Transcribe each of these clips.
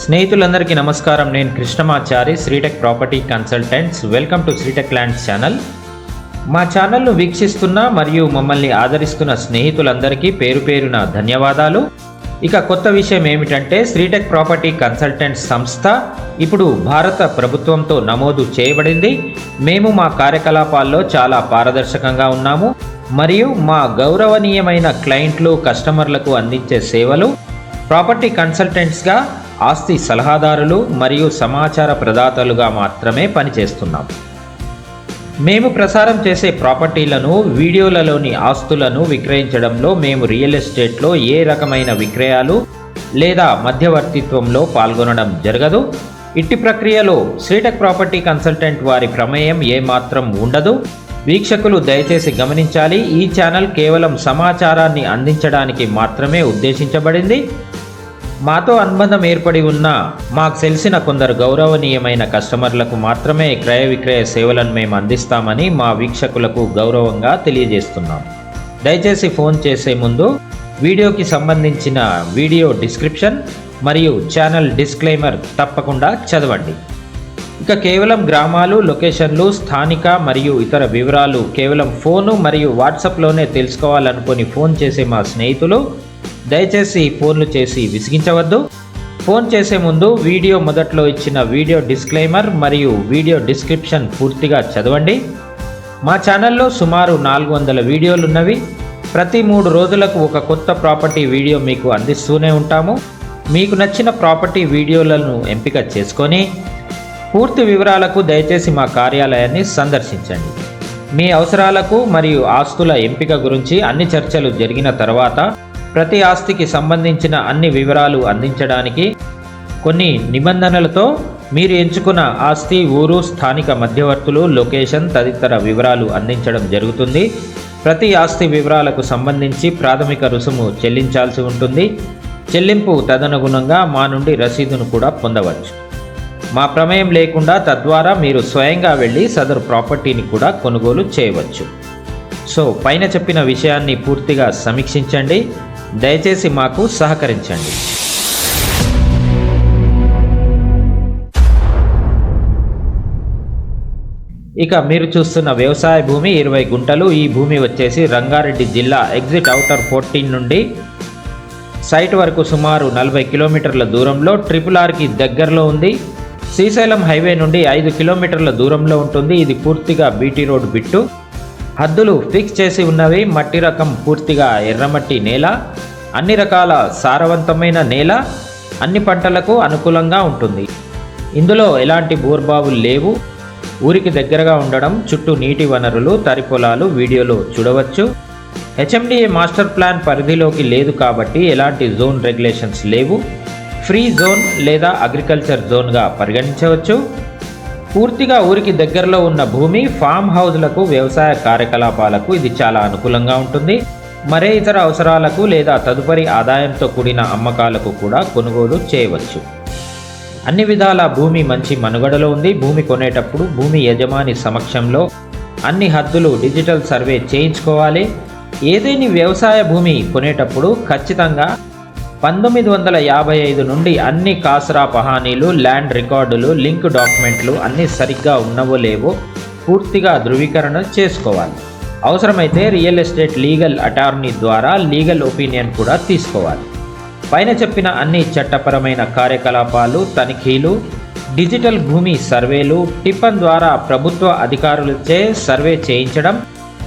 స్నేహితులందరికీ నమస్కారం. నేను Krishnamachari Sreetech property consultants. Welcome to Sreetech lands channel. మా ఛానల్ను వీక్షిస్తున్న మరియు మమ్మల్ని ఆదరిస్తున్న స్నేహితులందరికీ పేరు పేరున ధన్యవాదాలు. ఇక కొత్త విషయం ఏమిటంటే శ్రీటెక్ ప్రాపర్టీ కన్సల్టెంట్స్ సంస్థ ఇప్పుడు భారత ప్రభుత్వంతో నమోదు చేయబడింది. మేము మా కార్యకలాపాల్లో చాలా పారదర్శకంగా ఉన్నాము. మరియు మా గౌరవనీయమైన క్లయింట్లు కస్టమర్లకు అందించే సేవలు ప్రాపర్టీ కన్సల్టెంట్స్గా ఆస్తి సలహాదారులు మరియు సమాచార ప్రదాతలుగా మాత్రమే పనిచేస్తున్నాం. మేము ప్రసారం చేసే ప్రాపర్టీలను వీడియోలలోని ఆస్తులను విక్రయించడంలో మేము రియల్ ఎస్టేట్లో ఏ రకమైన విక్రయాలు లేదా మధ్యవర్తిత్వంలో పాల్గొనడం జరగదు. ఇట్టి ప్రక్రియలో శ్రీటెక్ ప్రాపర్టీ కన్సల్టెంట్ వారి ప్రమేయం ఏమాత్రం ఉండదు. వీక్షకులు దయచేసి గమనించాలి. ఈ ఛానల్ కేవలం సమాచారాన్ని అందించడానికి మాత్రమే ఉద్దేశించబడింది. మాతో అనుబంధం ఏర్పడి ఉన్న మాకు తెలిసిన కొందరు గౌరవనీయమైన కస్టమర్లకు మాత్రమే క్రయ విక్రయ సేవలను మేము అందిస్తామని మా వీక్షకులకు గౌరవంగా తెలియజేస్తున్నాం. దయచేసి ఫోన్ చేసే ముందు వీడియోకి సంబంధించిన వీడియో డిస్క్రిప్షన్ మరియు ఛానల్ డిస్క్లైమర్ తప్పకుండా చదవండి. ఇక కేవలం గ్రామాలు లొకేషన్లు స్థానిక మరియు ఇతర వివరాలు కేవలం ఫోను మరియు వాట్సాప్లోనే తెలుసుకోవాలనుకుని ఫోన్ చేసే మా స్నేహితులు దయచేసి ఫోన్లు చేసి విసిగించవద్దు. ఫోన్ చేసే ముందు వీడియో మొదట్లో ఇచ్చిన వీడియో డిస్క్లైమర్ మరియు వీడియో డిస్క్రిప్షన్ పూర్తిగా చదవండి. మా ఛానల్లో సుమారు నాలుగు వందల వీడియోలు ఉన్నవి ప్రతి మూడు రోజులకు ఒక కొత్త ప్రాపర్టీ వీడియో మీకు అందిస్తూనే ఉంటాము. మీకు నచ్చిన ప్రాపర్టీ వీడియోలను ఎంపిక చేసుకొని పూర్తి వివరాలకు దయచేసి మా కార్యాలయాన్ని సందర్శించండి. మీ అవసరాలకు మరియు ఆస్తుల ఎంపిక గురించి అన్ని చర్చలు జరిగిన తర్వాత ప్రతి ఆస్తికి సంబంధించిన అన్ని వివరాలు అందించడానికి కొన్ని నిబంధనలతో మీరు ఎంచుకున్న ఆస్తి ఊరు స్థానిక మధ్యవర్తులు లొకేషన్ తదితర వివరాలు అందించడం జరుగుతుంది. ప్రతి ఆస్తి వివరాలకు సంబంధించి ప్రాథమిక రుసుము చెల్లించాల్సి ఉంటుంది. చెల్లింపు తదనుగుణంగా మా నుండి రసీదును కూడా పొందవచ్చు. మా ప్రమేయం లేకుండా తద్వారా మీరు స్వయంగా వెళ్ళి సదరు ప్రాపర్టీని కూడా కొనుగోలు చేయవచ్చు. సో పైన చెప్పిన విషయాన్ని పూర్తిగా సమీక్షించండి. దయచేసి మాకు సహకరించండి. ఇక మీరు చూస్తున్న వ్యవసాయ భూమి ఇరవై గుంటలు. ఈ భూమి వచ్చేసి రంగారెడ్డి జిల్లా ఎగ్జిట్ అవుటర్ ఫోర్టీన్ నుండి సైట్ వరకు సుమారు నలభై కిలోమీటర్ల దూరంలో ట్రిపుల్ ఆర్కి దగ్గరలో ఉంది. శ్రీశైలం హైవే నుండి ఐదు కిలోమీటర్ల దూరంలో ఉంటుంది. ఇది పూర్తిగా బీటీ రోడ్ బిట్టు. హద్దులు ఫిక్స్ చేసి ఉన్నవి మట్టి రకం పూర్తిగా ఎర్రమట్టి నేల అన్ని రకాల సారవంతమైన నేల అన్ని పంటలకు అనుకూలంగా ఉంటుంది. ఇందులో ఎలాంటి బోర్బావులు లేవు. ఊరికి దగ్గరగా ఉండడం చుట్టూ నీటి వనరులు తరి పొలాలు వీడియోలో చూడవచ్చు. హెచ్ఎండిఏ మాస్టర్ ప్లాన్ పరిధిలోకి లేదు కాబట్టి ఎలాంటి జోన్ రెగ్యులేషన్స్ లేవు. ఫ్రీ జోన్ లేదా అగ్రికల్చర్ జోన్గా పరిగణించవచ్చు. పూర్తిగా ఊరికి దగ్గరలో ఉన్న భూమి ఫామ్ హౌజ్లకు వ్యవసాయ కార్యకలాపాలకు ఇది చాలా అనుకూలంగా ఉంటుంది. మరే ఇతర అవసరాలకు లేదా తదుపరి ఆదాయంతో కూడిన అమ్మకాలకు కూడా కొనుగోలు చేయవచ్చు. అన్ని విధాల భూమి మంచి మనుగడలో ఉంది. భూమి కొనేటప్పుడు భూమి యజమాని సమక్షంలో అన్ని హద్దులు డిజిటల్ సర్వే చేయించుకోవాలి. ఏదేని వ్యవసాయ భూమి కొనేటప్పుడు ఖచ్చితంగా పంతొమ్మిది వందల యాభై ఐదు నుండి అన్ని కాసరా పహానీలు ల్యాండ్ రికార్డులు లింక్ డాక్యుమెంట్లు అన్నీ సరిగ్గా ఉన్నవో లేవో పూర్తిగా ధృవీకరణ చేసుకోవాలి. అవసరమైతే రియల్ ఎస్టేట్ లీగల్ అటార్నీ ద్వారా లీగల్ ఒపీనియన్ కూడా తీసుకోవాలి. పైన చెప్పిన అన్ని చట్టపరమైన కార్యకలాపాలు తనిఖీలు డిజిటల్ భూమి సర్వేలు టిప్పన్ ద్వారా ప్రభుత్వ అధికారులచే సర్వే చేయించడం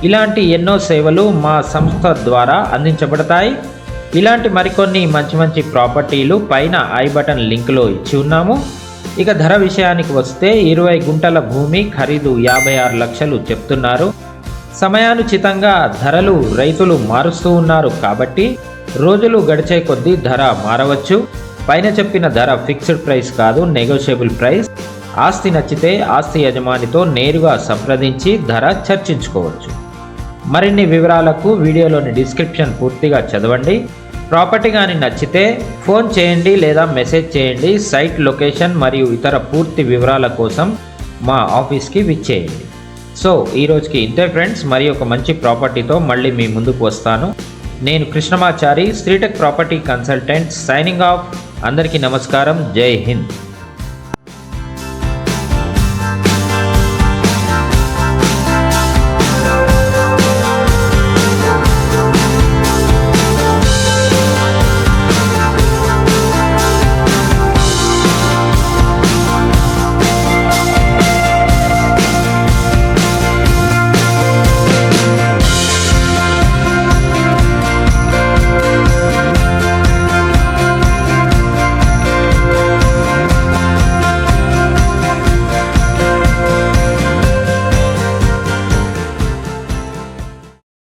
ఇలాంటి ఎన్నో సేవలు మా సంస్థ ద్వారా అందించబడతాయి. ఇలాంటి మరికొన్ని మంచి మంచి ప్రాపర్టీలు పైన ఐ బటన్ లింక్లో ఇచ్చి ఉన్నాము. ఇక ధర విషయానికి వస్తే ఇరవై గుంటల భూమి ఖరీదు యాభై ఆరు లక్షలు చెప్తున్నారు. సమయానుచితంగా ధరలు రైతులు మారుస్తూ ఉన్నారు కాబట్టి రోజులు గడిచే కొద్దీ ధర మారవచ్చు. పైన చెప్పిన ధర ఫిక్స్డ్ ప్రైస్ కాదు నెగోషియబుల్ ప్రైస్. ఆస్తి నచ్చితే ఆస్తి యజమానితో నేరుగా సంప్రదించి ధర చర్చించుకోవచ్చు. మరిన్ని వివరాలకు వీడియోలోని డిస్క్రిప్షన్ పూర్తిగా చదవండి. ప్రాపర్టీ కానీ నచ్చితే ఫోన్ చేయండి లేదా మెసేజ్ చేయండి సైట్ లొకేషన్ మరియు ఇతర పూర్తి వివరాల కోసం మా ఆఫీస్కి విచ్చేయండి. సో ఈ రోజుకి ఇంతే ఫ్రెండ్స్. మరి ఒక మంచి ప్రాపర్టీతో మళ్ళీ మీ ముందుకు వస్తాను. నేను Krishnamachari Sreetech property consultant signing off. అందరికీ నమస్కారం. జై హింద్.